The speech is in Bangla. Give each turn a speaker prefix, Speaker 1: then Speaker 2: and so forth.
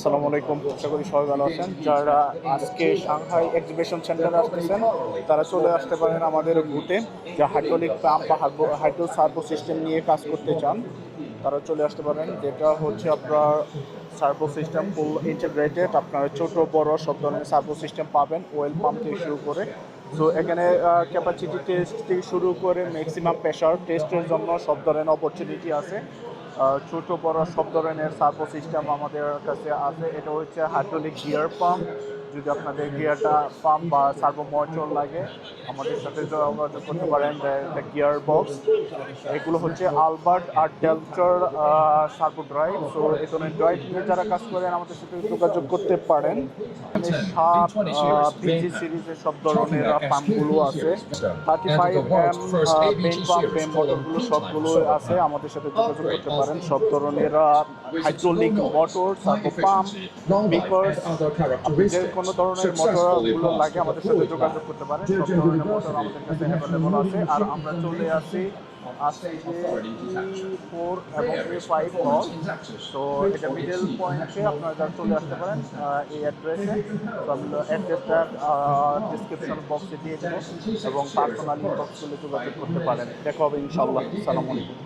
Speaker 1: আসসালামু আলাইকুম। আশা করি সবাই ভালো আছেন। যারা আজকে সাংহাই এক্সিবিশন সেন্টারে আসতেছেন, তারা চলে আসতে পারেন আমাদের বুথে যা হাইড্রোলিক পাম্প বা হাইড্রো সার্ভো সিস্টেম নিয়ে কাজ করতে চান। তারা চলে আসতে পারেন, যেটা হচ্ছে আপনার সার্ভো সিস্টেম ফুল ইন্টিগ্রেটেড আপনার ছোট, বড় সব ধরনের সার্ভো সিস্টেম পাবেন ওয়েল পাম্প থেকে শুরু করে। সো এখানে ক্যাপাসিটি টেস্ট থেকে শুরু করে ম্যাক্সিমাম প্রেশার টেস্টের জন্য সব ধরনের অপরচুনিটি আছে। ছোট বড় সব ধরনের সার্ভো সিস্টেম আমাদের কাছে আছে। এটা হচ্ছে হাইড্রোলিক গিয়ার পাম্প যদি আপনাদের গিয়ারটা পাম্প বা সার্ভো মোটর লাগে আমাদের সাথে যোগাযোগ করতে পারেন গিয়ার বক্স। এগুলো হচ্ছে আলবার্ট আর ডেলচার সার্ভো ড্রাইভ। সো এই ধরনের ড্রাইভ নিয়ে যারা কাজ করেন আমাদের সাথে যোগাযোগ করতে পারেন। সাত পিজি সিরিজের সব ধরনের পাম্পগুলো আছে। Thirty five M vane pump vane মোটরগুলো সবগুলো আছে। আমাদের সাথে যোগাযোগ করতে পারেন। সব ধরনের হাইড্রোলিক মোটর সার্ভো পাম্প যে কোনো ধরনের মোটরগুলো লাগে আমাদের সাথে যোগাযোগ করতে পারেন সব ধরনের মোটর আমাদের কাছে অ্যাভেলেবল আছে আর আমরা চলে আসি আসছে ফোর এবং এ ফাইভ হল তো এটা মিডল পয়েন্টে আপনারা যারা চলে আসতে পারেন এই অ্যাড্রেসে তো আমি অ্যাড্রেসটা ডিসক্রিপশন বক্সে দিয়ে দেবো এবং পার্সোনাল ইনবক্স করলে যোগাযোগ করতে পারেন দেখা হবে ইনশাল্লাহ সালাম আলাইকুম